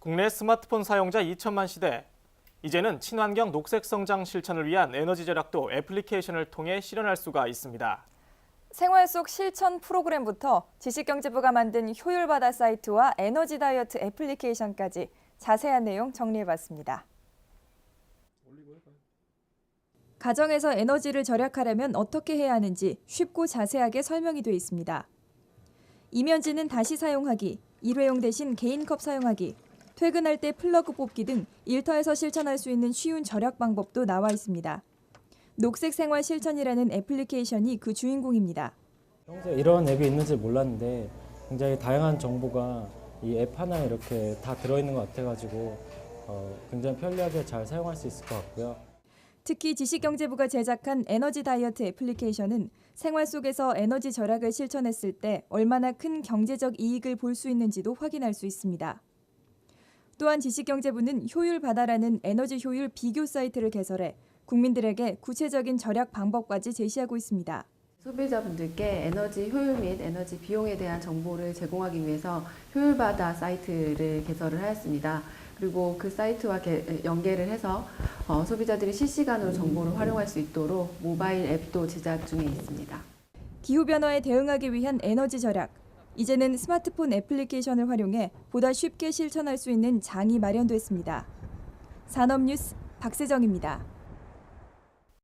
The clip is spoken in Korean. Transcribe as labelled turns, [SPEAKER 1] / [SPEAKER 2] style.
[SPEAKER 1] 국내 스마트폰 사용자 2천만 시대. 이제는 친환경 녹색 성장 실천을 위한 에너지 절약도 애플리케이션을 통해 실현할 수가 있습니다.
[SPEAKER 2] 생활 속 실천 프로그램부터 지식경제부가 만든 효율바다 사이트와 에너지 다이어트 애플리케이션까지 자세한 내용 정리해봤습니다. 가정에서 에너지를 절약하려면 어떻게 해야 하는지 쉽고 자세하게 설명이 되어 있습니다. 이면지는 다시 사용하기, 일회용 대신 개인컵 사용하기, 퇴근할 때 플러그 뽑기 등 일터에서 실천할 수 있는 쉬운 절약 방법도 나와 있습니다. 녹색 생활 실천이라는 애플리케이션이 그 주인공입니다.
[SPEAKER 3] 평소에 이런 앱이 있는지 몰랐는데 굉장히 다양한 정보가 이 앱 하나에 이렇게 다 들어있는 것 같아가지고 어, 굉장히 편리하게 잘 사용할 수 있을 것 같고요.
[SPEAKER 2] 특히 지식경제부가 제작한 에너지 다이어트 애플리케이션은 생활 속에서 에너지 절약을 실천했을 때 얼마나 큰 경제적 이익을 볼 수 있는지도 확인할 수 있습니다. 또한 지식경제부는 효율바다라는 에너지 효율 비교 사이트를 개설해 국민들에게 구체적인 절약 방법까지 제시하고 있습니다.
[SPEAKER 4] 소비자분들께 에너지 효율 및 에너지 비용에 대한 정보를 제공하기 위해서 효율바다 사이트를 개설을 하였습니다. 그리고 그 사이트와 개- 연계를 해서 어, 소비자들이 실시간으로 정보를 활용할 수 있도록 모바일 앱도 제작 중에 있습니다.
[SPEAKER 2] 기후변화에 대응하기 위한 에너지 절약. 이제는 스마트폰 애플리케이션을 활용해 보다 쉽게 실천할 수 있는 장이 마련됐습니다. 산업뉴스 박세정입니다.